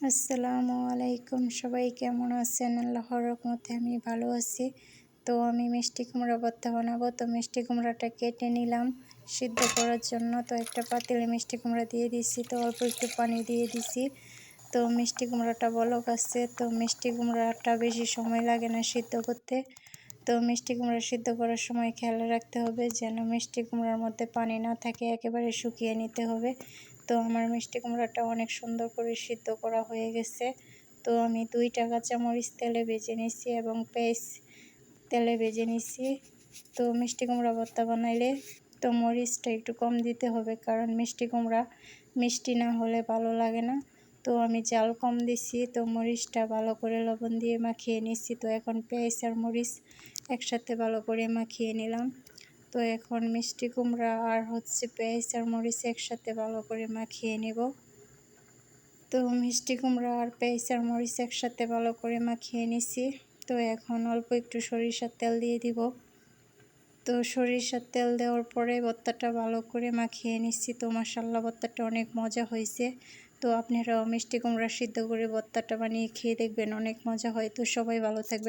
আসসালামু আলাইকুম। সবাই কেমন আছেন? আল্লাহর রহমতে আমি ভালো আছি। তো আমি মিষ্টি কুমড়া ভর্তা বানাবো। তো মিষ্টি কুমড়াটা কেটে নিলাম সিদ্ধ করার জন্য। তো একটা পাতিলে মিষ্টি কুমড়া দিয়ে দিছি তো অল্প একটু পানি দিয়ে দিছি তো মিষ্টি কুমড়াটা বলক আছে। তো মিষ্টি কুমড়াটা বেশি সময় লাগে না সিদ্ধ করতে। তো মিষ্টি কুমড়া সিদ্ধ করার সময় খেয়াল রাখতে হবে যেন মিষ্টি কুমড়ার মধ্যে পানি না থাকে। একেবারে শুকিয়ে নিতে হবে। তো আমার মিষ্টি কুমড়াটা অনেক সুন্দর করে সিদ্ধ করা হয়ে গেছে। তো আমি দুইটা কাঁচামরিচ তেলে ভেজে নিছি এবং পেঁয়াজ তেলে ভেজে নিছি তো মিষ্টি কুমড়া ভর্তা বানাইলে তো মরিচটা একটু কম দিতে হবে কারণ মিষ্টি কুমড়া মিষ্টি না হলে ভালো লাগে না। তো আমি জাল কম দিছি তো মরিচটা ভালো করে লবণ দিয়ে মাখিয়ে নিছি তো এখন পেঁয়াজ আর মরিচ একসাথে ভালো করে মাখিয়ে নিলাম। তো এখন মিষ্টি কুমড়া আর হচ্ছে পেঁয়াজ আর মরিচ একসাথে ভালো করে মাখিয়ে নেব। তো মিষ্টি কুমড়া আর পেঁয়াজ আর মরিচ একসাথে ভালো করে মাখিয়ে নিছি। তো এখন অল্প একটু সরিষার তেল দিয়ে দিব। তো সরিষার তেল দেওয়ার পরে ভর্তাটা ভালো করে মাখিয়ে নিচ্ছি তো মাসাল্লা ভর্তাটা অনেক মজা হয়েছে। তো আপনারাও মিষ্টি কুমড়া সিদ্ধ করে ভর্তাটা বানিয়ে খেয়ে দেখবেন, অনেক মজা হয়। তো সবাই ভালো থাকবে